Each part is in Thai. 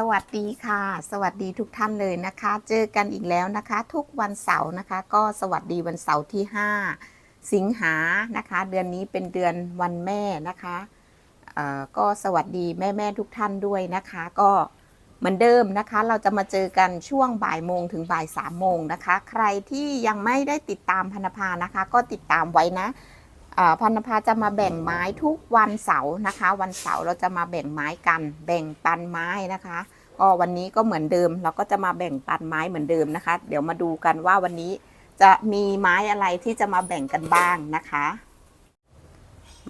สวัสดีค่ะ สวัสดีทุกท่านเลยนะคะ เจอกันอีกแล้วนะคะ ทุกวันเสาร์นะคะ ก็สวัสดีวันเสาร์ที่ 5 สิงหานะคะ เดือนนี้เป็นเดือนวันแม่นะคะก็สวัสดีแม่แม่ทุกท่านด้วยนะคะ ก็เหมือนเดิมนะคะ เราจะมาเจอกันช่วงบ่ายโมงถึงบ่ายสามโมงนะคะ ใครที่ยังไม่ได้ติดตามพันธพานะคะ ก็ติดตามไว้นะ พันธภาจะมาแบ่งไม้ทุกวันเสาร์นะคะ วันเสาร์เราจะมาแบ่งไม้กัน แบ่งปันไม้นะคะก็วันนี้ก็เหมือนเดิม เราก็จะมาแบ่งปันไม้เหมือนเดิมนะคะ เดี๋ยวมาดูกันว่าวันนี้จะมีไม้อะไรที่จะมาแบ่งกันบ้างนะคะ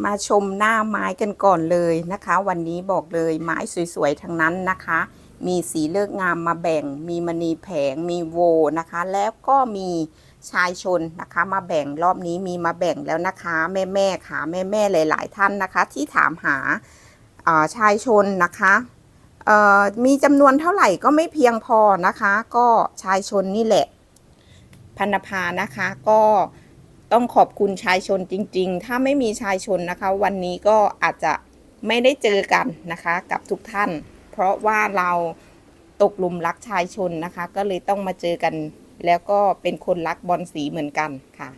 มาชมหน้าไม้กันก่อนเลยนะคะ วันนี้บอกเลยไม้สวยๆทั้งนั้นนะคะ มีสีเลือกงามมาแบ่ง มีมณีแผงมีโวนะคะ แล้วก็มี ชายชนนะคะ มาแบ่งรอบนี้มีมาแบ่งแล้วนะคะ แม่แม่ๆค่ะแม่แม่ๆหลาย ๆ ท่านนะคะ ที่ถามหาชายชนนะคะมีจำนวนเท่าไหร่ก็ไม่เพียงพอนะคะ ก็ชายชนนี่แหละพันธพานะคะก็ต้องขอบคุณชายชนจริง ๆ ถ้าไม่มีชายชนนะคะ วันนี้ก็อาจจะไม่ได้เจอกันนะคะกับทุกท่าน เพราะว่าเราตกหลุมรักชายชนนะคะ ก็เลยต้องมาเจอกัน แล้วก็เป็นคนรักบอลสีเหมือนกันค่ะ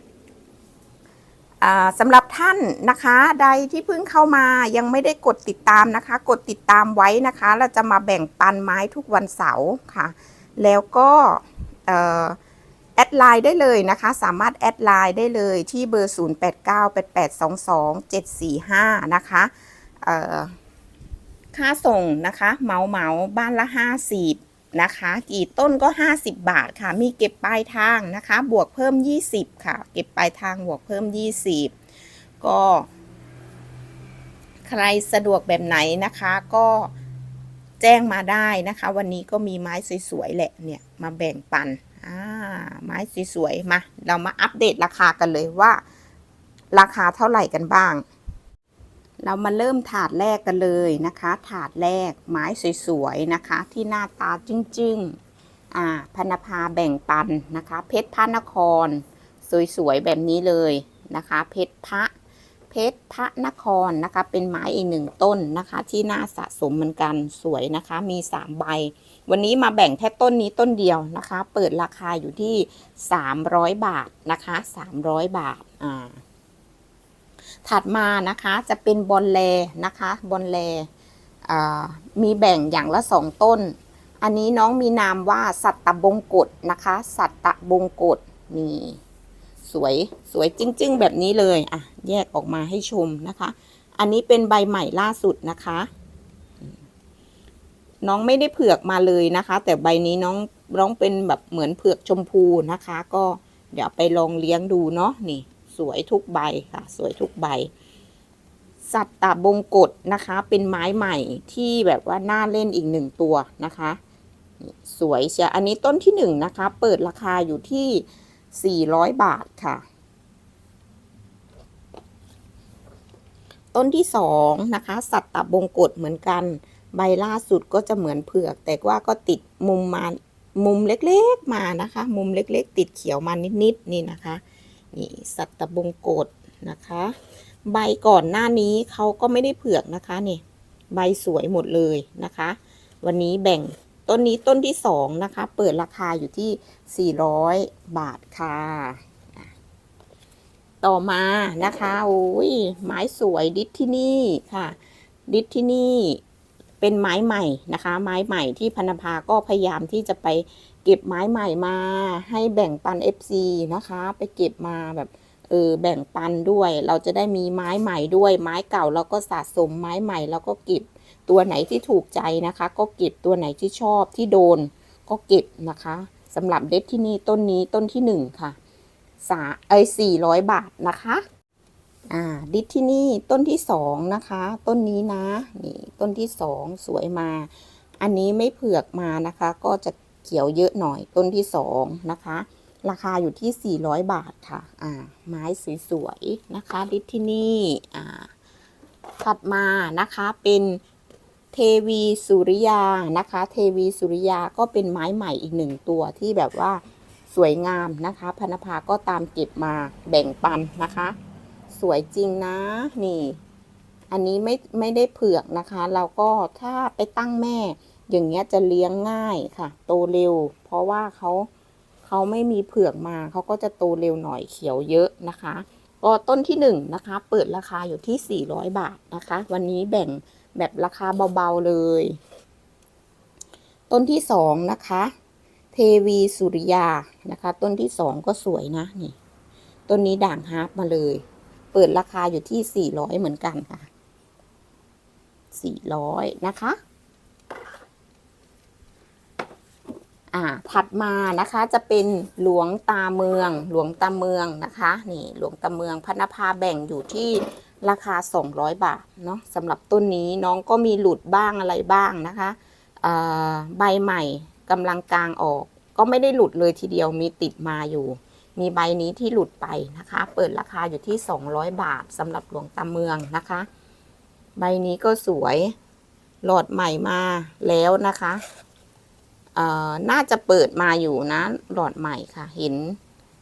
สำหรับท่านนะคะใดที่เพิ่งเข้ามายังไม่ได้กดติดตามนะคะ กดติดตามไว้นะคะ เราจะมาแบ่งปันไม้ทุกวันเสาร์ค่ะ แล้วก็แอดไลน์ได้เลยนะคะ สามารถแอดไลน์ได้เลยที่เบอร์ 0898822745 นะคะเอ่อค่าส่งนะคะ เมาเมาบ้านละ 50 นะคะ กี่ต้นก็ 50 บาทค่ะ มีเก็บปลายทางนะคะ บวกเพิ่ม 20 ค่ะ เก็บปลายทางบวกเพิ่ม 20 ก็ ใครสะดวกแบบไหนนะคะก็แจ้งมาได้นะคะ วันนี้ก็มีไม้สวยๆแหละเนี่ยมาแบ่งปันอ่าไม้สวยๆมา เรามาอัปเดตราคากันเลยว่า ราคาเท่าไหร่กันบ้าง เรามาเริ่มถาดแรกกันเลยนะคะ ถาดแรกไม้สวยๆนะคะ ที่หน้าตาจึ้งๆอ่าพนภาแบ่งปันนะคะ เพชรพระนคร สวยๆแบบนี้เลยนะคะ เพชรพระเพชรพระนครนะคะ เป็นไม้อีกหนึ่งต้นนะคะ ที่น่าสะสมเหมือนกันสวยนะคะ มีสามใบ วันนี้มาแบ่งแค่ต้นนี้ต้นเดียวนะคะ เปิดราคาอยู่ที่ 300 บาทนะคะ 300 บาทอ่า ถัดมานะคะจะเป็นบอลแลนะคะบอลแลมีแบ่งอย่างละสองต้น อันนี้น้องมีนามว่าสัตตบงกฎนะคะ สัตตบงกฎนี่สวยสวยจริง ๆ แบบนี้เลยอะแยกออกมาให้ชมนะคะ อันนี้เป็นใบใหม่ล่าสุดนะคะ น้องไม่ได้เผือกมาเลยนะคะ แต่ใบนี้น้องน้องเป็นแบบเหมือนเผือกชมพูนะคะ ก็เดี๋ยวไปลองเลี้ยงดูเนาะนี่ สวยทุกใบค่ะ สวยทุกใบ สัตตบงกฎนะคะ เป็นไม้ใหม่ที่แบบว่าน่าเล่นอีกหนึ่งตัวนะคะ สวยเชียอันนี้ต้นที่หนึ่งนะคะ เปิดราคาอยู่ที่ 400 บาทค่ะ ต้นที่สองนะคะ สัตตบงกฎเหมือนกัน ใบล่าสุดก็จะเหมือนเผือก แต่ว่าก็ติดมุมมามุมเล็กๆมานะคะ มุมเล็กๆ ติดเขียวมานิดๆนี่นะคะ นี่สัตบงกฎนะคะ ใบก่อนหน้านี้เขาก็ไม่ได้เผือกนะคะนี่ใบสวยหมดเลยนะคะ วันนี้แบ่งต้นนี้ต้นที่สองนะคะ เปิดราคาอยู่ที่ 400 บาทค่ะ ต่อมานะคะโอ้ยไม้สวยดิสที่นี่ค่ะ ดิสที่นี่เป็นไม้ใหม่นะคะ ไม้ใหม่ที่พันธภาก็พยายามที่จะไป เก็บไม้ใหม่มาให้แบ่งปัน FC นะคะ ไปเก็บมาแบบเออแบ่งปันด้วย เราจะได้มีไม้ใหม่ด้วย ไม้เก่าเราก็สะสมไม้ใหม่แล้วก็เก็บตัวไหนที่ถูกใจนะคะ ก็เก็บตัวไหนที่ชอบที่โดน ก็เก็บนะคะสำหรับเด็ดที่นี่ต้นนี้ต้นที่หนึ่งค่ะสาเอ้สี่ร้อยบาทนะคะอ่าดิดที่นี่ต้นที่สองนะคะ ต้นนี้นะนี่ต้นที่สองสวยมา อันนี้ไม่เผือกมานะคะ ก็จะ ขียวเยอะหน่อยต้นที่สองนะคะ ราคาอยู่ที่ 400 บาทค่ะอ่าไม้สวยๆนะคะดิที่นี่อ่าถัดมานะคะเป็นเทวีสุริยานะคะ เทวีสุริยาก็เป็นไม้ใหม่อีกหนึ่งตัวที่แบบว่าสวยงามนะคะพนภาก็ตามเก็บมาแบ่งปันนะคะ สวยจริงนะนี่ อันนี้ไม่ไม่ได้เผือกนะคะ เราก็ถ้าไปตั้งแม่ อย่างเงี้ยจะเลี้ยงง่ายค่ะ โตเร็ว เพราะว่าเขาเขาไม่มีเผือกมาเขาก็จะโตเร็วหน่อยเขียวเยอะนะคะ ก็ต้นที่หนึ่งนะคะ เปิดราคาอยู่ที่ 400 บาทนะคะ วันนี้แบ่งแบบราคาเบาๆเลย ต้นที่สองนะคะเทวีสุริยานะคะ ต้นที่สองก็สวยนะนี่ต้นนี้ด่างฮาร์ปมาเลย เปิดราคาอยู่ที่ 400 เหมือนกันค่ะ 400 นะคะ อ่าถัดมานะคะจะเป็นหลวงตาเมือง หลวงตาเมืองนะคะนี่หลวงตาเมืองพนภาแบ่งอยู่ที่ราคา 200 บาทเนาะสำหรับต้นนี้น้องก็มีหลุดบ้างอะไรบ้างนะคะใบใหม่กำลังกลางออก ก็ไม่ได้หลุดเลยทีเดียวมีติดมาอยู่ มีใบนี้ที่หลุดไปนะคะ เปิดราคาอยู่ที่ 200 บาทสำหรับหลวงตาเมืองนะคะ ใบนี้ก็สวยหลอดใหม่มาแล้วนะคะ น่าจะเปิดมาอยู่นะหลอดใหม่ค่ะ เห็น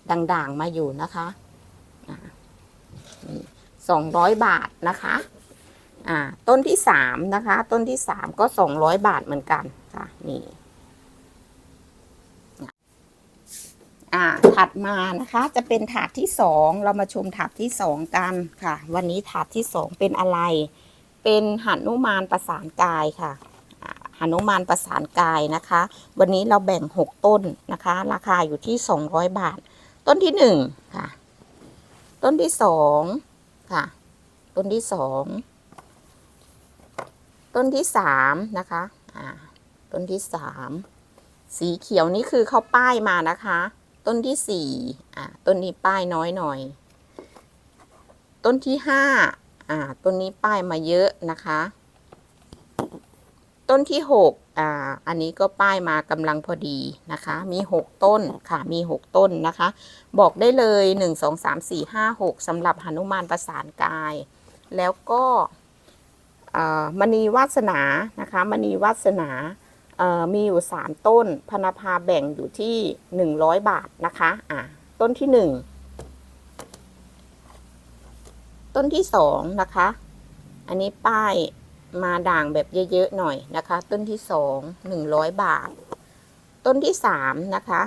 ด่างๆมาอยู่นะคะสองร้อยบาทนะคะต้นที่สามนะคะ ต้นที่สามก็สองร้อยบาทเหมือนกันค่ะนี่อ่าถัดมานะคะจะเป็นถาดที่สองเรามาชมถาดที่สองกันค่ะ วันนี้ถาดที่สองเป็นอะไร เป็นหันุมานประสานกายค่ะ หนุมานประสานกายนะคะ วันนี้เราแบ่งหกต้นนะคะ ราคาอยู่ที่สองร้อยบาท ต้นที่หนึ่งค่ะ ต้นที่สองค่ะ ต้นที่สองต้นที่สามนะคะอ่าต้นที่สามสีเขียวนี่คือเขาป้ายมานะคะ ต้นที่สี่อ่าต้นนี้ป้ายน้อยหน่อย ต้นที่ห้าอ่าต้นนี้ป้ายมาเยอะนะคะ ต้นที่หกอ่าอันนี้ก็ป้ายมากำลังพอดีนะคะ มีหกต้นค่ะมีหกต้นนะคะ บอกได้เลยหนึ่งสองสามสี่ห้าหกสำหรับหนุมานประสานกาย แล้วก็อ่ามณีวาสนานะคะมณีวาสนาเอ่อมีอยู่สามต้นพนภาแบ่งอยู่ที่หนึ่งร้อยบาทนะคะอ่าต้นที่หนึ่งต้นที่สองนะคะ อันนี้ป้าย มาด่างแบบเยอะๆหน่อยนะคะ ต้นที่สองหนึ่งร้อยบาท ต้นที่สามนะคะ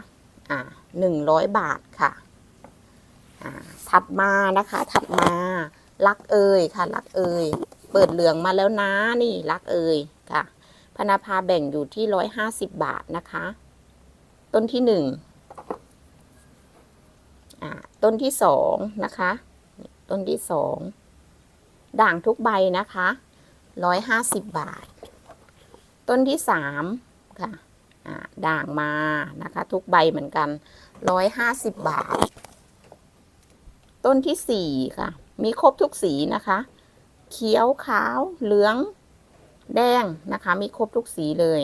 อ่าหนึ่งร้อยบาทค่ะอ่าถัดมานะคะถัดมารักเอ่ยค่ะรักเอ่ยเปิดเหลืองมาแล้วนะนี่รักเอ่ยค่ะพนาภาแบ่งอยู่ที่ร้อยห้าสิบบาทนะคะ ต้นที่หนึ่งอ่าต้นที่สองนะคะ ต้นที่สองด่างทุกใบนะคะ ร้อยห้าสิบบาท ต้นที่สามค่ะด่างมานะคะ ทุกใบเหมือนกันร้อยห้าสิบบาท ต้นที่สี่ค่ะ มีครบทุกสีนะคะ เขียวขาวเหลืองแดงนะคะ มีครบทุกสีเลย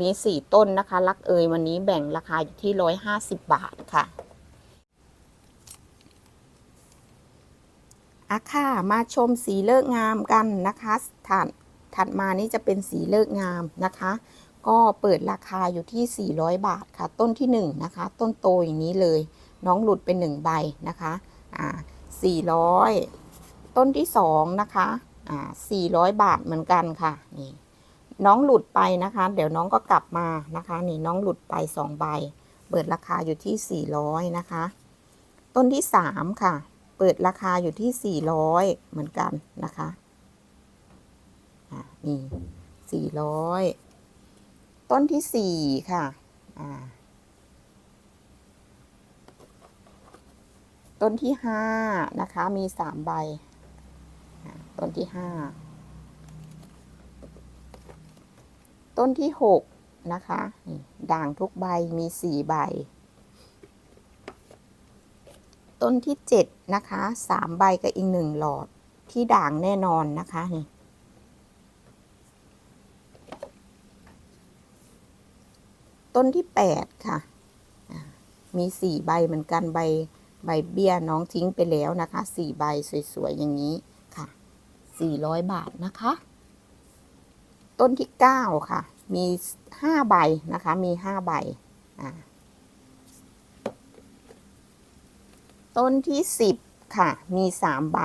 มีสี่ต้นนะคะลักเอยวันนี้แบ่งราคาอยู่ที่ร้อยห้าสิบบาทค่ะ อะค่ะมาชมสีเลิกงามกันนะคะถัดถัดมานี่จะเป็นสีเลิกงามนะคะ ก็เปิดราคาอยู่ที่ 400 บาทค่ะ ต้นที่ 1 นะคะ ต้นโตอย่างนี้เลย น้องหลุดเป็น1ใบนะคะอ่า400 ต้นที่ 2 นะคะอ่า400 บาทเหมือนกันค่ะนี่น้องหลุดไปนะคะ เดี๋ยวน้องก็กลับมานะคะนี่น้องหลุดไป 2 ใบ เปิดราคาอยู่ที่ 400 นะคะ ต้นที่ 3 ค่ะ เปิดราคาอยู่ที่ 400 เหมือนกันนะคะนี่ 400 ต้นที่ 4 ค่ะอ่าต้นที่ 5 นะคะ มี 3 ใบ ต้นที่ 5 ต้นที่ 6 นะคะ ด่างทุกใบมี 4 ใบ ต้นที่เจ็ดนะคะสามใบกับอีกหนึ่งหลอดที่ด่างแน่นอนนะคะนี่ต้นที่แปดค่ะ มีสี่ใบเหมือนกันใบใบเบี้ยน้องทิ้งไปแล้วนะคะสี่ใบสวย ๆ อย่างนี้ค่ะสี่ร้อยบาทนะคะ ต้นที่เก้าค่ะ มีห้าใบนะคะ มีห้าใบอ่า ต้นที่สิบค่ะ มีสามใบ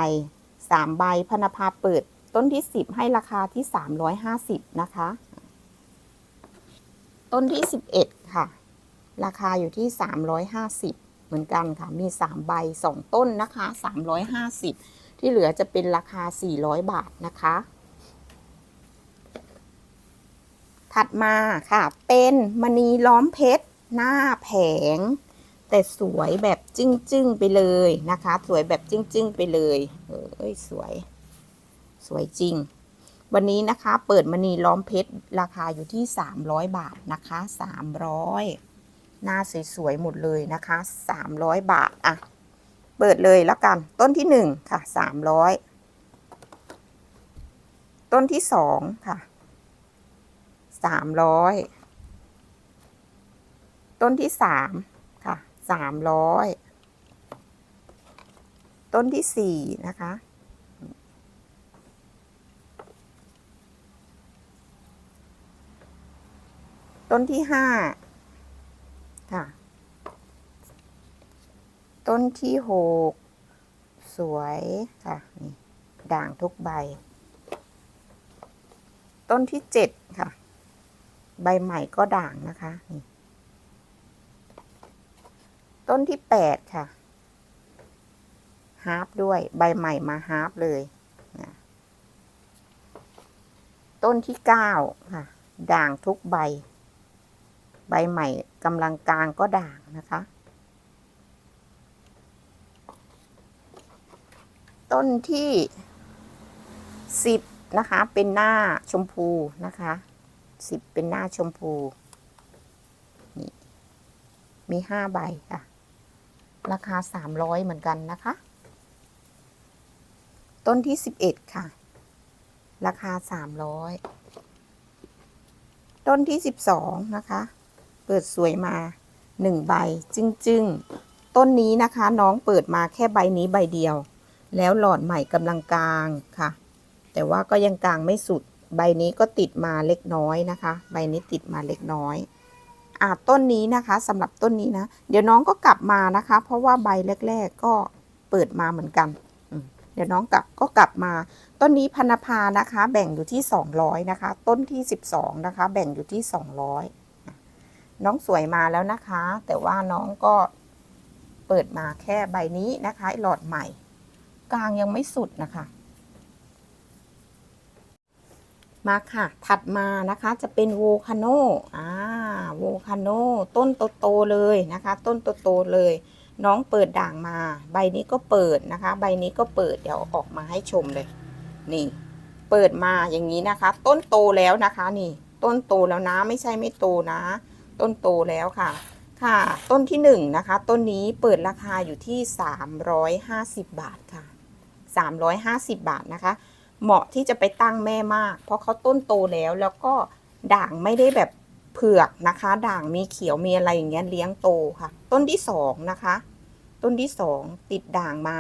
สามใบพนภาเปิด ต้นที่สิบให้ราคาที่สามร้อยห้าสิบนะคะ ต้นที่ 11 ค่ะ ราคาอยู่ที่ 350 เหมือนกันค่ะ มี 3 ใบ 2 ต้นนะคะ 350 ที่เหลือจะเป็นราคา 400 บาทนะคะ ถัดมาค่ะ เป็นมณีล้อมเพชร หน้าแผง แต่สวยแบบจึ้งๆไปเลยนะคะ สวยแบบจึ้งๆไปเลยเอ้ยสวย สวยจริง วันนี้นะคะ เปิดมณีล้อมเพชรราคาอยู่ที่ 300 บาทนะคะ 300 หน้าสวยๆหมดเลยนะคะ 300 บาทอะเปิดเลยแล้วกัน ต้นที่ 1 ค่ะ 300 ต้นที่ 2 ค่ะ 300 ต้นที่ 3 ค่ะ300ต้นที่4นะคะ ต้นที่ห้าค่ะ ต้นที่หกสวยค่ะนี่ด่างทุกใบ ต้นที่เจ็ดค่ะ ใบใหม่ก็ด่างนะคะนี่ ต้นที่แปดค่ะฮาร์ปด้วยใบใหม่มาฮาร์ปเลยนะต้นที่เก้าค่ะ ด่างทุกใบ ใบใหม่กำลังกลางก็ด่างนะคะ ต้นที่สิบนะคะ เป็นหน้าชมพูนะคะสิบเป็นหน้าชมพู นี่ มีห้าใบค่ะ ราคาสามร้อยเหมือนกันนะคะ ต้นที่สิบเอ็ดค่ะ ราคาสามร้อยต้นที่สิบสองนะคะ เปิดสวยมาหนึ่งใบจึ้งจึ้งๆ ต้นนี้นะคะน้องเปิดมาแค่ใบนี้ใบเดียว แล้วหลอดใหม่กำลังกลางค่ะ แต่ว่าก็ยังกลางไม่สุด ใบนี้ก็ติดมาเล็กน้อยนะคะ ใบนี้ติดมาเล็กน้อย อ่าต้นนี้นะคะสำหรับต้นนี้นะ เดี๋ยวน้องก็กลับมานะคะ เพราะว่าใบแรก ๆ ก็เปิดมาเหมือนกัน เดี๋ยวน้องกลับก็กลับมา ต้นนี้พันภานะคะ แบ่งอยู่ที่ 200 นะคะ ต้นที่ 12 นะคะ แบ่งอยู่ที่ 200 น้องสวยมาแล้วนะคะ แต่ว่าน้องก็เปิดมาแค่ใบนี้นะคะหลอดใหม่ กลางยังไม่สุดนะคะ มาค่ะ ถัดมานะคะจะเป็นโวคาโนอ่าโวคาโนต้นโตๆเลยนะคะ ต้นโตๆเลย น้องเปิดด่างมา ใบนี้ก็เปิดนะคะ ใบนี้ก็เปิดเดี๋ยวออกมาให้ชมเลย นี่ เปิดมาอย่างนี้นะคะ ต้นโตแล้วนะคะ นี่ ต้นโตแล้วนะ ไม่ใช่ไม่โตนะ ต้นโตแล้วค่ะค่ะ ต้นที่หนึ่งนะคะ ต้นนี้เปิดราคาอยู่ที่ 350 บาทค่ะ 350 บาทนะคะ เหมาะที่จะไปตั้งแม่มาก เพราะเขาต้นโตแล้วแล้วก็ด่างไม่ได้แบบเผือกนะคะ ด่างมีเขียวมีอะไรอย่างเงี้ยเลี้ยงโตค่ะ ต้นที่สองนะคะ ต้นที่สองติดด่างมา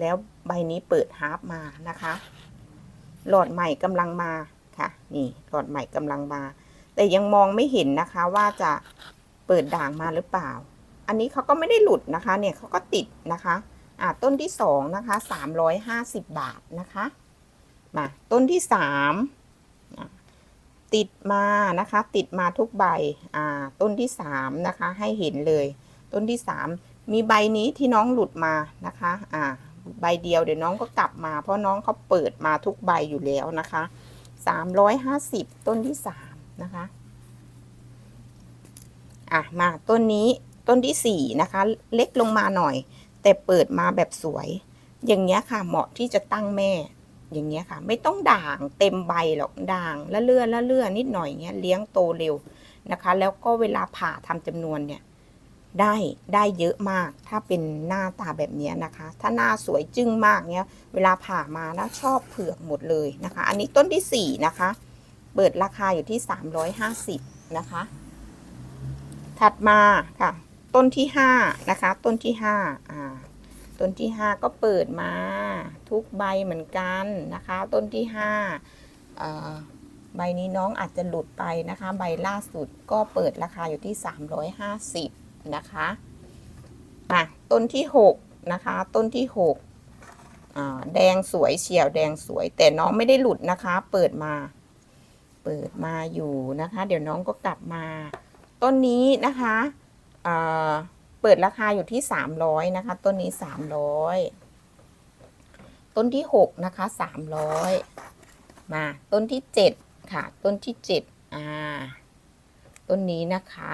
แล้วใบนี้เปิดฮาร์ปมานะคะ หลอดใหม่กำลังมาค่ะ นี่หลอดใหม่กำลังมา แต่ยังมองไม่เห็นนะคะว่าจะเปิดด่างมาหรือเปล่า อันนี้เขาก็ไม่ได้หลุดนะคะ เนี่ยเขาก็ติดนะคะ อ่าต้นที่สองนะคะสามร้อยห้าสิบบาทนะคะ มาต้นที่สามติดมานะคะ ติดมาทุกใบอ่าต้นที่สามนะคะ ให้เห็นเลย ต้นที่สามมีใบนี้ที่น้องหลุดมานะคะอ่าใบเดียวเดี๋ยวน้องก็กลับมา เพราะน้องเขาเปิดมาทุกใบอยู่แล้วนะคะสามร้อยห้าสิบต้นที่สามนะคะอะมาต้นนี้ต้นที่สี่นะคะ เล็กลงมาหน่อย แต่เปิดมาแบบสวย อย่างเงี้ยค่ะเหมาะที่จะตั้งแม่ อย่างเงี้ยค่ะ ไม่ต้องด่างเต็มใบหรอกด่างละเลื่อละเลื่อนิดหน่อยเงี้ยเลี้ยงโตเร็วนะคะ แล้วก็เวลาผ่าทำจำนวนเนี่ยได้ได้เยอะมาก ถ้าเป็นหน้าตาแบบนี้นะคะ ถ้าหน้าสวยจึ้งมากเนี้ย เวลาผ่ามานะชอบเผือกหมดเลยนะคะ อันนี้ต้นที่สี่นะคะ เปิดราคาอยู่ที่สามร้อยห้าสิบนะคะ ถัดมาค่ะ ต้นที่ห้านะคะ ต้นที่ห้าอ่า ต้นที่ห้าก็เปิดมาทุกใบเหมือนกันนะคะ ต้นที่ห้าใบนี้น้องอาจจะหลุดไปนะคะ ใบล่าสุดก็เปิดราคาอยู่ที่ 350 นะคะอะต้นที่ 6 นะคะ ต้นที่ 6 แดงสวยเฉียวแดงสวย แต่น้องไม่ได้หลุดนะคะ เปิดมา เปิดมาอยู่นะคะ เดี๋ยวน้องก็กลับมา ต้นนี้นะคะ เปิดราคาอยู่ที่ 300นะคะ ต้นนี้ 300 ต้นที่ 6 นะคะ 300 มาต้นที่ 7 ค่ะ ต้นที่ 7 อ่า ต้นนี้นะคะ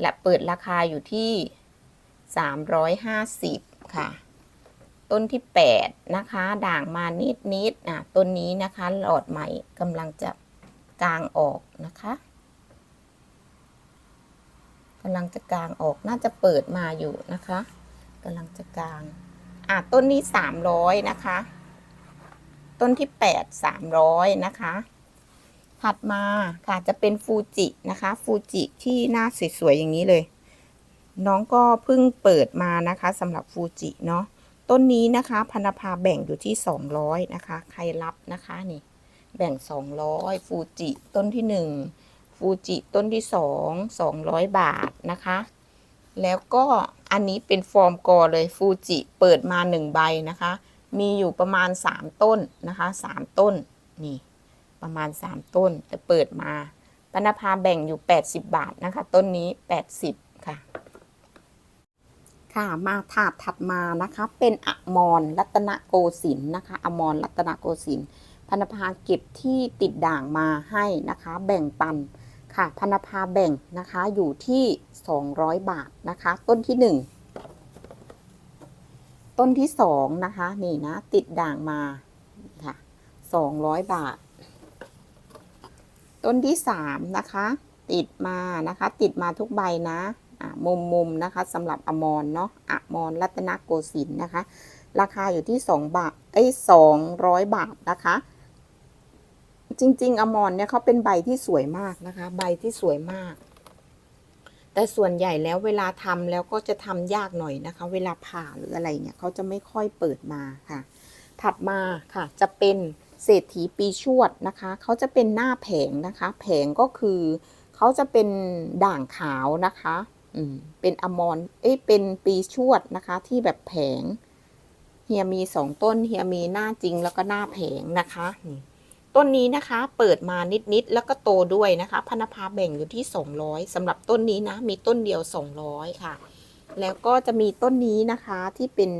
และเปิดราคาอยู่ที่ 350 ค่ะ ต้นที่ 8 นะคะ ด่างมานิดนิดอะต้นนี้นะคะ หลอดใหม่กำลังจะกลางออกนะคะ กำลังจะกลางออกน่าจะเปิดมาอยู่นะคะกำลังจะกลางอะต้นนี้300นะคะ ต้นที่8 300นะคะ ถัดมาค่ะจะเป็นฟูจินะคะฟูจิที่หน้าสวยๆอย่างนี้เลย น้องก็เพิ่งเปิดมานะคะสำหรับฟูจิเนาะต้นนี้นะคะพันธภาแบ่งอยู่ที่ 200 นะคะ ใครรับนะคะนี่ แบ่ง 200 ฟูจิ ต้นที่ 1 ฟูจิต้นที่2 200บาทนะคะ แล้วก็อันนี้เป็นฟอร์มกอเลยฟูจิเปิดมา1ใบนะคะ มีอยู่ประมาณ3ต้นนะคะ3ต้นนี่ประมาณ3ต้นแต่เปิดมาพันธภาแบ่งอยู่80บาทนะคะ ต้นนี้80ค่ะค่ะมาถาดถัดมานะคะ เป็นอมรรัตนโกสินทร์นะคะอมรรัตนโกสินทร์พันธภาเก็บที่ติดด่างมาให้นะคะ แบ่งปัน ค่ะพันธภาแบ่งนะคะอยู่ที่ 200 บาทนะคะ ต้นที่ 1 ต้นที่ 2 นะคะ นี่นะ ติดด่างมาค่ะ200 บาท ต้นที่ 3 นะคะ ติดมานะคะ ติดมาทุกใบนะมุมมุมนะคะสำหรับอมรเนาะอมรรัตนโกสินทร์นะคะ ราคาอยู่ที่ 2 บาทเอ้ย200 บาทนะคะ จริง ๆอมรเนี่ยเขาเป็นใบที่สวยมากนะคะ ใบที่สวยมาก แต่ส่วนใหญ่แล้วเวลาทำแล้วก็จะทำยากหน่อยนะคะ เวลาผ่าหรืออะไรเนี่ยเขาจะไม่ค่อยเปิดมาค่ะ ถัดมาค่ะ จะเป็นเศรษฐีปีชวดนะคะเขาจะเป็นหน้าแผงนะคะ แผงก็คือเขาจะเป็นด่างขาวนะคะอืมเป็นอมรเอ้ยเป็นปีชวดนะคะ ที่แบบแผงเฮียมีสองต้นเฮียมีหน้าจริงแล้วก็หน้าแผงนะคะนี่ ต้นนี้นะคะเปิดมานิดๆแล้วก็โตด้วยนะคะพันธภาแบ่งอยู่ที่ 200สำหรับต้นนี้นะมีต้นเดียว 200 ค่ะ แล้วก็จะมีต้นนี้นะคะที่เป็น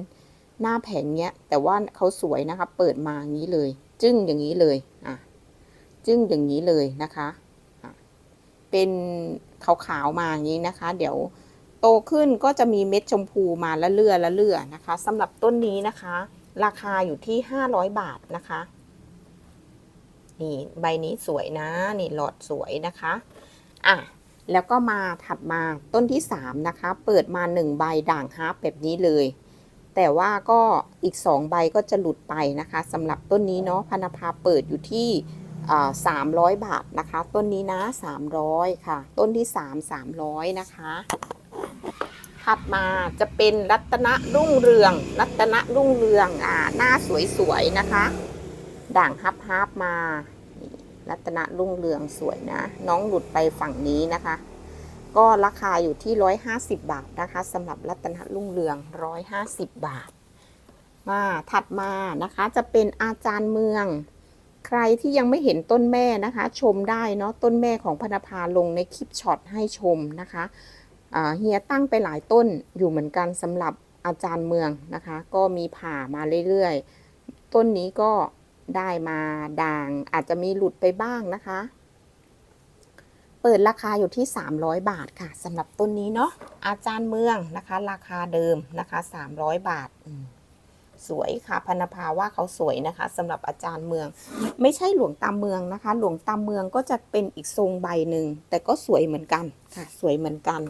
หน้าแผงเนี้ย แต่ว่าเขาสวยนะคะ เปิดมาอย่างนี้เลย จึ้งอย่างนี้เลยอะจึ้งอย่างนี้เลยนะคะะเป็นขาวๆมาอย่างนี้นะคะ เดี๋ยวโตขึ้นก็จะมีเม็ดชมพูมาละเลื่อละเลื่อนะคะสำหรับต้นนี้นะคะ ราคาอยู่ที่ 500 บาทนะคะ นี่ใบนี้สวยนะนี่หลอดสวยนะคะอะแล้วก็มาถัดมาต้นที่ 3 นะคะ เปิดมา 1 ใบด่างฮาร์ปแบบนี้เลย แต่ว่าก็อีก 2 ใบก็จะหลุดไปนะคะสำหรับต้นนี้เนาะพันธภาเปิดอยู่ที่สามร้อยบาทนะคะ ต้นนี้นะ300ค่ะ ต้นที่3 300นะคะ ถัดมาจะเป็นรัตนรุ่งเรือง รัตนรุ่งเรืองอ่าหน้าสวยๆนะคะ ด่างฮับ ฮับมานี่รัตนรุ่งเรืองสวยนะ น้องหลุดไปฝั่งนี้นะคะ ก็ราคาอยู่ที่ 150 บาทนะคะสำหรับรัตนรุ่งเรือง 150 บาท มาถัดมานะคะจะเป็นอาจารย์เมือง ใครที่ยังไม่เห็นต้นแม่นะคะ ชมได้เนาะต้นแม่ของพนภาลงในคลิปช็อตให้ชมนะคะเฮียตั้งไปหลายต้นอยู่เหมือนกันสำหรับอาจารย์เมืองนะคะ ก็มีผ่ามาเรื่อยๆ ต้นนี้ก็ ได้มาด่างอาจจะมีหลุดไปบ้างนะคะ เปิดราคาอยู่ที่ 300 บาทค่ะสำหรับต้นนี้เนาะอาจารย์เมืองนะคะ ราคาเดิมนะคะ 300 บาทสวยค่ะพนภาว่าเขาสวยนะคะสำหรับอาจารย์เมือง ไม่ใช่หลวงตามเมืองนะคะ หลวงตามเมืองก็จะเป็นอีกทรงใบหนึ่งแต่ก็สวยเหมือนกันค่ะ สวยเหมือนกัน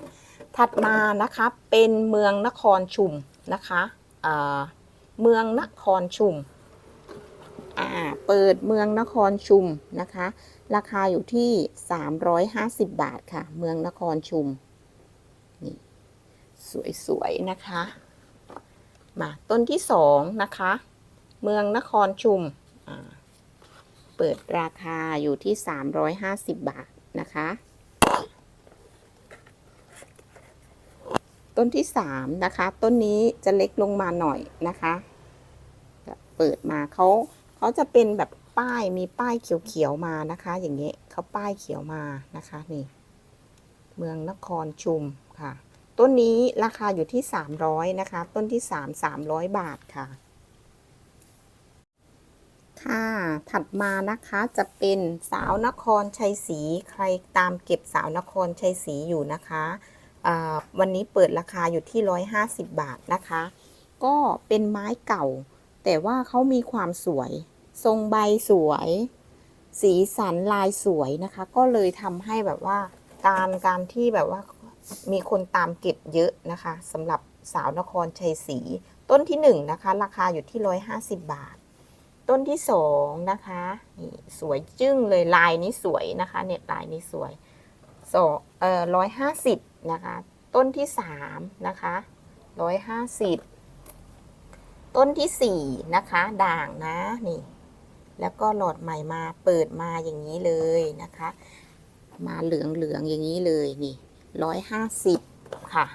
ถัดมานะคะเป็นเมืองนครชุมนะคะเมืองนครชุม อ่าเปิดเมืองนครชุมนะคะ ราคาอยู่ที่ 350 บาทค่ะ เมืองนครชุมนี่สวยๆนะคะ มาต้นที่สองนะคะ เมืองนครชุมเปิดราคาอยู่ที่ 350 บาทนะคะ ต้นที่สามนะคะ ต้นนี้จะเล็กลงมาหน่อยนะคะ เปิดมาเขา เขาจะเป็นแบบป้ายมีป้ายเขียวๆมานะคะ อย่างเงี้ยเขาป้ายเขียวมานะคะนี่ เมืองนครชุมค่ะ ต้นนี้ราคาอยู่ที่ 300นะคะ ต้นที่ 3 300 บาทค่ะ ค่ะถัดมานะคะจะเป็นสาวนครชัยศรีใครตามเก็บสาวนครชัยศรีอยู่นะคะวันนี้เปิดราคาอยู่ที่ 150 บาทนะคะ ก็เป็นไม้เก่า แต่ว่าเขามีความสวย ทรงใบสวย สีสันลายสวยนะคะ ก็เลยทำให้แบบว่าการการที่แบบว่ามีคนตามเก็บเยอะนะคะสำหรับสาวนครชัยศรีต้นที่หนึ่งนะคะราคาอยู่ที่ 150 บาท ต้นที่สองนะคะนี่สวยจึ้งเลยลายนี้สวยนะคะเนี่ยลายนี้สวยสองเอ่อร้อยห้าสิบนะคะ ต้นที่สามนะคะร้อยห้าสิบ ต้นที่สี่นะคะ ด่างนะนี่ แล้วก็หลอดใหม่มาเปิดมาอย่างนี้เลยนะคะ มาเหลืองเหลืองๆอย่างนี้เลยนี่ร้อยห้าสิบค่ะ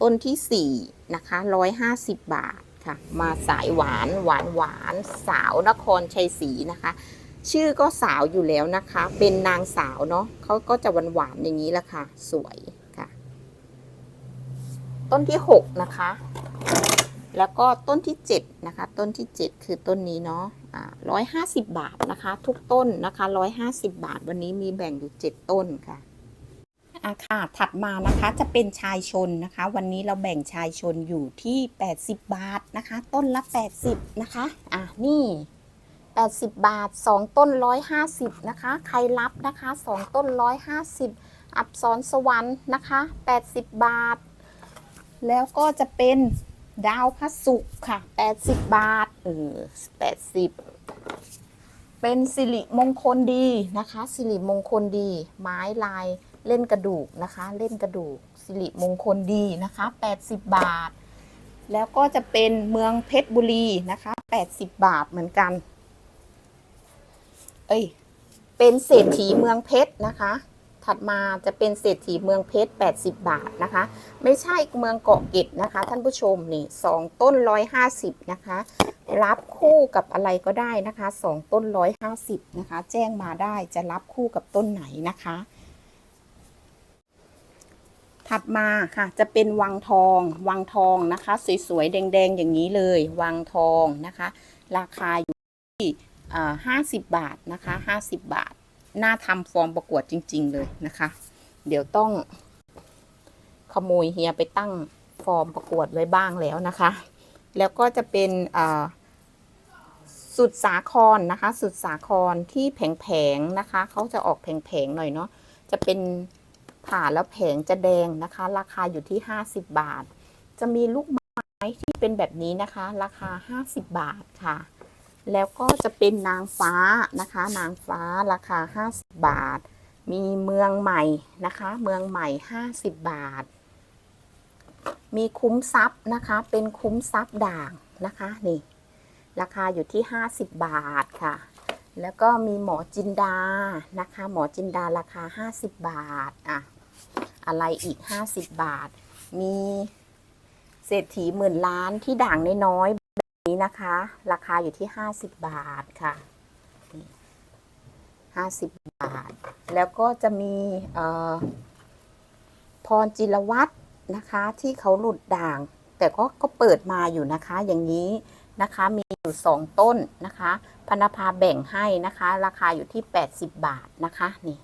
ต้นที่สี่นะคะร้อยห้าสิบบาทค่ะ มาสายหวานหวานหวานสาวนครชัยศรีนะคะ ชื่อก็สาวอยู่แล้วนะคะ เป็นนางสาวเนาะเขาก็จะหวานหวานๆอย่างนี้ละค่ะ สวยค่ะ ต้นที่หกนะคะ แล้วก็ต้นที่ 7 นะคะ ต้นที่ 7 คือต้นนี้เนาะร้อยห้าสิบบาทนะคะ ทุกต้นนะคะร้อยห้าสิบบาท วันนี้มีแบ่งอยู่7ต้นค่ะอะค่ะถัดมานะคะจะเป็นชายชนนะคะ วันนี้เราแบ่งชายชนอยู่ที่ 80 บาทนะคะ ต้นละ 80 นะคะอะนี่ 80 บาท 2 ต้น 150 นะคะ ใครรับนะคะ 2 ต้น 150 อับสรสวรรค์นะคะ 80 บาท แล้วก็จะเป็น ดาวพระศุกร์ค่ะ 80 บาท เออ 80 เป็นสิริมงคลดีนะคะ สิริมงคลดี ไม้ลายเล่นกระดูกนะคะ เล่นกระดูก สิริมงคลดีนะคะ 80 บาท แล้วก็จะเป็นเมืองเพชรบุรีนะคะ 80 บาทเหมือนกัน เอ้ย เป็นเศรษฐีเมืองเพชรนะคะ ถัดมาจะเป็นเศรษฐีเมืองเพชร 80 บาทนะคะ ไม่ใช่เมืองเกาะเก็ดนะคะ ท่านผู้ชมนี่สองต้น 150 นะคะ รับคู่กับอะไรก็ได้นะคะสองต้น 150 นะคะ แจ้งมาได้จะรับคู่กับต้นไหนนะคะ ถัดมาค่ะจะเป็นวังทอง วังทองนะคะ สวยๆ แดงๆ อย่างนี้เลย วังทองนะคะ ราคาอยู่ที่ห้าสิบบาทนะคะห้าสิบบาท น่าทำฟอร์มประกวดจริง ๆ เลยนะคะ เดี๋ยวต้อง ขโมยเฮียไปตั้งฟอร์มประกวดไว้บ้างแล้วนะคะ แล้วก็จะเป็นสุดสาครนะคะ สุดสาครที่แผงๆนะคะเขาจะออกแผงๆหน่อยเนาะจะเป็นผ่าแล้วแผงจะแดงนะคะ ราคาอยู่ที่ 50 บาท จะมีลูกไม้ที่เป็นแบบนี้นะคะ ราคา 50 บาทค่ะ แล้วก็จะเป็นนางฟ้านะคะ นางฟ้าราคา 50 บาท มีเมืองใหม่นะคะ เมืองใหม่ 50 บาท มีคุ้มทรัพย์นะคะ เป็นคุ้มทรัพย์ด่างนะคะนี่ ราคาอยู่ที่ 50 บาทค่ะ แล้วก็มีหมอจินดานะคะ หมอจินดาราคา 50 บาทอะอะไรอีก 50 บาท มีเศรษฐีหมื่นล้านที่ด่างน้อย นี้นะคะ ราคาอยู่ที่ 50 บาทค่ะ50 บาท แล้วก็จะมีพรจิรวัตรนะคะ ที่เขาหลุดด่าง แต่ก็ก็เปิดมาอยู่นะคะ อย่างนี้นะคะ มีอยู่ 2 ต้นนะคะ พนภาแบ่งให้นะคะ ราคาอยู่ที่ 80 บาทนะคะ นี่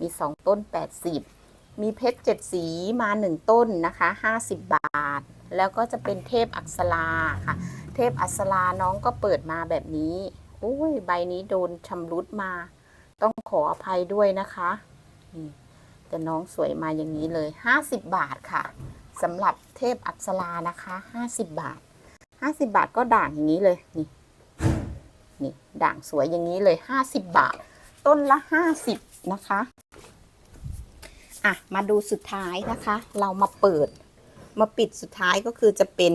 มี 2 ต้น 80 มีเพชรเจ็ดสีมา1ต้นนะคะ50บาท แล้วก็จะเป็นเทพอักษราค่ะ เทพอักษราน้องก็เปิดมาแบบนี้โอ้ยใบนี้โดนชำรุดมา ต้องขออภัยด้วยนะคะนี่แต่น้องสวยมาอย่างนี้เลย50บาทค่ะสำหรับเทพอักษรานะคะ50บาท50บาทก็ด่างอย่างนี้เลยนี่นี่ด่างสวยอย่างนี้เลย50บาท ต้นละ50นะคะ อะมาดูสุดท้ายนะคะ เรามาเปิด มาปิดสุดท้ายก็คือจะเป็น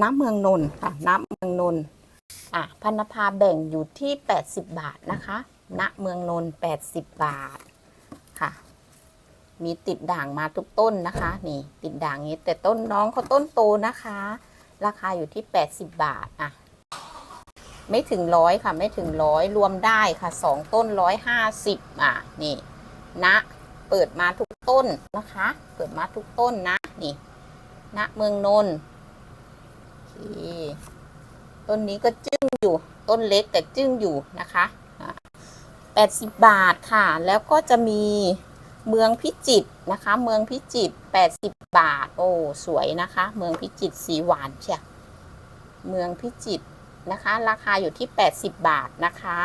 น้ำเมืองนนท์ค่ะน้ำเมืองนนท์อะพันธภาแบ่งอยู่ที่ 80 บาทนะคะณเมืองนนท์80 บาทค่ะ มีติดด่างมาทุกต้นนะคะ นี่ติดด่างนี้แต่ต้นน้องเขาต้นโตนะคะ ราคาอยู่ที่ 80 บาทอะไม่ถึงร้อยค่ะ ไม่ถึงร้อยรวมได้ค่ะสองต้นร้อยห้าสิบอะ นี่ณ เปิดมาทุกต้นนะคะ เปิดมาทุกต้นนะ นี่ณเมืองนนท์ต้นนี้ก็จึ้งอยู่ ต้นเล็กแต่จึ้งอยู่นะคะแปดสิบาทค่ะ แล้วก็จะมีเมืองพิจิตรนะคะ เมืองพิจิตรแปดสิบบาท โอ้ สวยนะคะ เมืองพิจิตรสีหวานเชียเมืองพิจิตรนะคะ ราคาอยู่ที่ 80 บาทนะคะ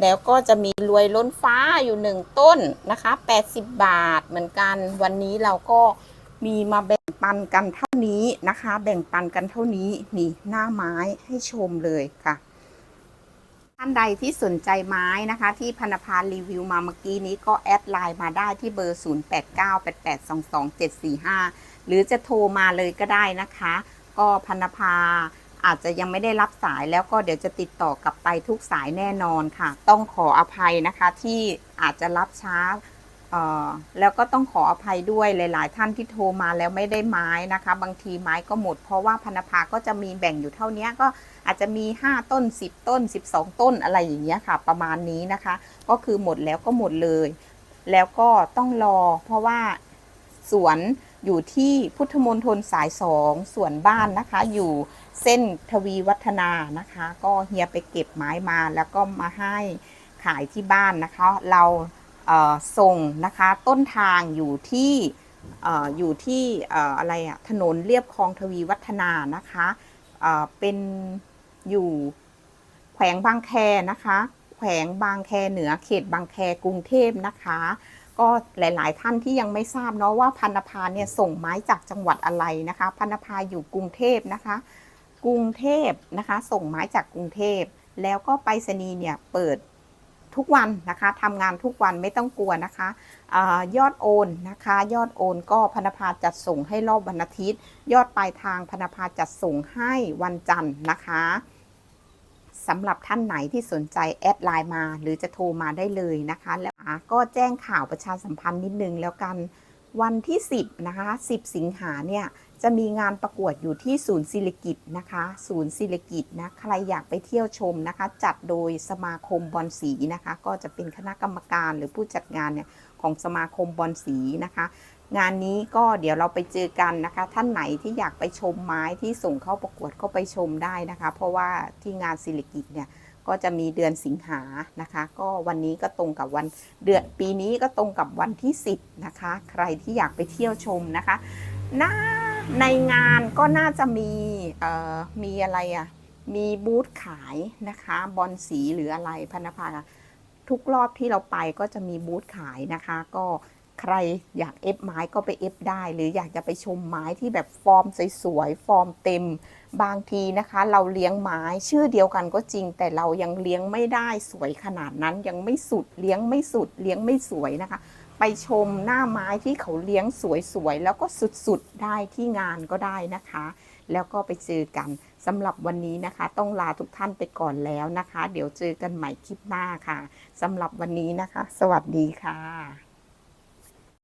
แล้วก็จะมีรวยล้นฟ้าอยู่หนึ่งต้นนะคะ 80 บาทเหมือนกัน วันนี้เราก็มีมาแบ่งปันกันเท่านี้นะคะ แบ่งปันกันเท่านี้นี่หน้าไม้ให้ชมเลยค่ะ ท่านใดที่สนใจไม้นะคะ ที่พนภารีวิวมาเมื่อกี้นี้ก็แอดไลน์มาได้ที่เบอร์ 0898822745 หรือจะโทรมาเลยก็ได้นะคะ ก็พนภา อาจจะยังไม่ได้รับสายแล้วก็เดี๋ยวจะติดต่อกลับไปทุกสายแน่นอนค่ะ ต้องขออภัยนะคะที่อาจจะรับช้าแล้วก็ต้องขออภัยด้วยหลาย ๆ ท่านที่โทรมาแล้วไม่ได้ไม้นะคะ บางทีไม้ก็หมด เพราะว่าพนภาก็จะมีแบ่งอยู่เท่านี้ก็อาจจะมี 5 ต้น 10 ต้น 12 ต้นอะไรอย่างเงี้ยค่ะ ประมาณนี้นะคะ ก็คือหมดแล้วก็หมดเลย แล้วก็ต้องรอ เพราะว่าสวนอยู่ที่พุทธมณฑลสายสองส่วนบ้านนะคะ อยู่ เส้นทวีวัฒนานะคะ ก็เฮียไปเก็บไม้มาแล้วก็มาให้ขายที่บ้านนะคะ เราเส่งนะคะต้นทางอยู่ที่ออยู่ที่ออะไรอะถนนเรียบคลองทวีวัฒนานะคะเเป็นอยู่แขวงบางแคนะคะ แขวงบางแคเหนือเขตบางแคกรุงเทพนะคะ ก็หลายๆ ท่านที่ยังไม่ทราบเนาะว่าพันธพาเนี่ยส่งไม้จากจังหวัดอะไรนะคะ พันธพาอยู่กรุงเทพนะคะ กรุงเทพนะคะ ส่งไม้จากกรุงเทพ แล้วก็ไปรษณีย์เนี่ยเปิดทุกวันนะคะทำงานทุกวันไม่ต้องกลัวนะคะอยอดโอนนะคะ ยอดโอนก็พนภาจัดส่งให้รอบวันอาทิตย์ ยอดปลายทางพนภาจัดส่งให้วันจันทร์นะคะสำหรับท่านไหนที่สนใจแอดไลน์มา หรือจะโทรมาได้เลยนะคะ แล้วก็แจ้งข่าวประชาสัมพันธ์นิดนึงแล้วกันวันที่ 10 นะคะ 10 สิงหาเนี่ย จะมีงานประกวดอยู่ที่ศูนย์ศิริกิตนะคะ ศูนย์ศิริกิตนะ ใครอยากไปเที่ยวชมนะคะ จัดโดยสมาคมบอลสีนะคะ ก็จะเป็นคณะกรรมการหรือผู้จัดงานเนี่ยของสมาคมบอลสีนะคะ งานนี้ก็เดี๋ยวเราไปเจอกันนะคะ ท่านไหนที่อยากไปชมไม้ที่ส่งเข้าประกวดก็ไปชมได้นะคะ เพราะว่าที่งานศิริกิตเนี่ยก็จะมีเดือนสิงหานะคะ ก็วันนี้ก็ตรงกับวันเดือนปีนี้ก็ตรงกับวันที่ 10 นะคะ ใครที่อยากไปเที่ยวชมนะคะ น่าในงานก็น่าจะมีเอ่อมีอะไรอะ่ะ มีบูธขายนะคะบอลสีหรืออะไรพนภาทุกรอบที่เราไปก็จะมีบูธขายนะคะ ก็ใครอยากเอฟไม้ก็ไปเอฟได้ หรืออยากจะไปชมไม้ที่แบบฟอร์มสวยๆฟอร์มเต็ม บางทีนะคะ เราเลี้ยงไม้ชื่อเดียวกันก็จริง แต่เรายังเลี้ยงไม่ได้สวยขนาดนั้นยังไม่สุดเลี้ยงไม่สุดเลี้ยงไม่สวยนะคะ ไปชมหน้าไม้ที่เขาเลี้ยงสวยๆ แล้วก็สุดๆ ได้ที่งานก็ได้นะคะ แล้วก็ไปเจอกันสำหรับวันนี้นะคะ ต้องลาทุกท่านไปก่อนแล้วนะคะ เดี๋ยวเจอกันใหม่คลิปหน้าค่ะสำหรับวันนี้นะคะ สวัสดีค่ะ